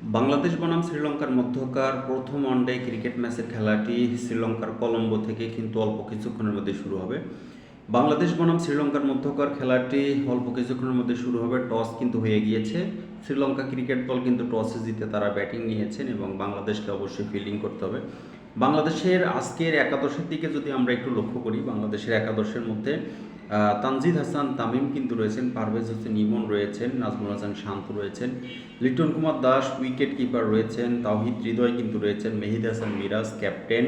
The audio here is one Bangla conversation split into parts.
বাংলাদেশ বনাম শ্রীলঙ্কার মধ্যকার প্রথম ওয়ানডে ক্রিকেট ম্যাচের খেলাটি শ্রীলঙ্কার কলম্বো থেকে কিন্তু অল্প কিছুক্ষণের মধ্যে শুরু হবে। বাংলাদেশ বনাম শ্রীলঙ্কার মধ্যকার খেলাটি অল্প কিছুক্ষণের মধ্যে শুরু হবে। টস কিন্তু হয়ে গিয়েছে। শ্রীলঙ্কা ক্রিকেট দল কিন্তু টসে জিতে তারা ব্যাটিং নিয়েছেন এবং বাংলাদেশকে অবশ্যই ফিল্ডিং করতে হবে। বাংলাদেশের আজকের একাদশের দিকে যদি আমরা একটু লক্ষ্য করি, বাংলাদেশের একাদশের মধ্যে তানজিদ হাসান তামিম কিন্তু রয়েছেন, পারভেজ হোসেন ইমন রয়েছেন, নাজমুল হাসান শান্ত রয়েছেন, লিটন কুমার দাস উইকেট কিপার রয়েছেন, তাওহিদ হৃদয় কিন্তু রয়েছেন, মেহিদ হাসান মিরাজ ক্যাপ্টেন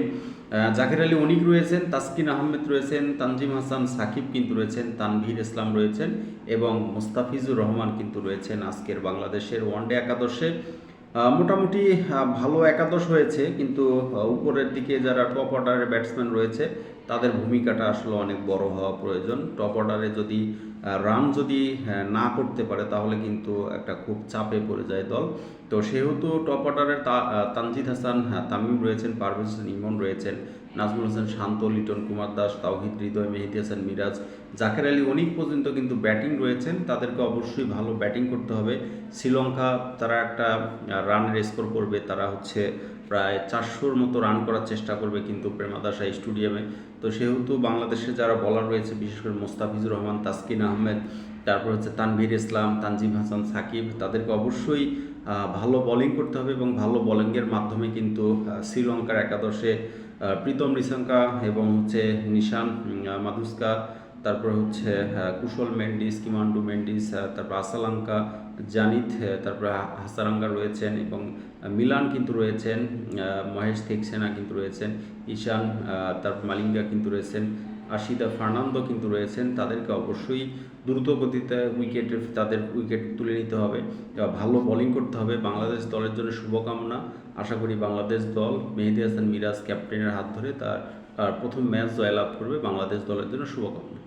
জাকির আলী অনিক রয়েছেন, তাসকিন আহমেদ রয়েছেন, তানজিম হাসান সাকিব কিন্তু রয়েছেন, তানভীর ইসলাম রয়েছেন এবং মুস্তাফিজুর রহমান কিন্তু রয়েছেন আজকের বাংলাদেশের ওয়ানডে একাদশে। মোটামুটি ভালো একাদশ হয়েছে কিন্তু উপরের দিকে যারা টপ অর্ডারের ব্যাটসম্যান রয়েছে তাদের ভূমিকাটা আসলে অনেক বড় হওয়া প্রয়োজন। টপ অর্ডারে যদি রান যদি আহ, না করতে পারে তাহলে কিন্তু একটা খুব চাপে পড়ে যায় দল। তো সেহেতু টপ অর্ডারের তানজিদ হাসান হ্যাঁ, তামিম রয়েছেন পারভেজ হোসেন ইমন রয়েছেন নাজমুল হাসান শান্ত লিটন কুমার দাস তাওহিদ হৃদয় মেহেদি হাসান মিরাজ জাকের আলী অনেক পর্যন্ত কিন্তু ব্যাটিং রয়েছেন। তাদেরকে অবশ্যই ভালো ব্যাটিং করতে হবে। শ্রীলঙ্কা তারা একটা রানের স্কোর করবে তারা হচ্ছে প্রায় চারশোর মতো রান করার চেষ্টা করবে কিন্তু প্রেমাদাসা স্টেডিয়ামে তো সেহেতু বাংলাদেশে যারা বলার রয়েছে, বিশেষ করে মোস্তাফিজুর রহমান, তাসকিন আহমেদ, তারপর হচ্ছে তানভীর ইসলাম, তানজিম হাসান সাকিব, তাদেরকে অবশ্যই ভালো বোলিং করতে হবে এবং ভালো বোলিংয়ের মাধ্যমে কিন্তু শ্রীলঙ্কার একাদশে প্রীতম নিশঙ্কা এবং হচ্ছে নিশান মাধুস্কা তারপর হচ্ছে কুশল মেন্ডিস, কিমান্ডু মেন্ডিস তারপর আসালাঙ্কা, জানিত তারপর হাসারাঙ্গা রয়েছেন এবং মিলান কিন্তু রয়েছেন মহেশ থেকসেনা কিন্তু রয়েছেন, ঈশান তারপর মালিঙ্গা কিন্তু রয়েছেন, আশিদা ফার্নান্দো কিন্তু রয়েছেন, তাদেরকে অবশ্যই দ্রুত গতিতে উইকেটে তাদের উইকেট তুলে নিতে হবে। ভালো বোলিং করতে হবে। বাংলাদেশ দলের জন্য শুভকামনা। আশা করি বাংলাদেশ দল মেহেদি হাসান মিরাজ ক্যাপ্টেনের হাত ধরে তার প্রথম ম্যাচ জয়লাভ করবে। বাংলাদেশ দলের জন্য শুভকামনা।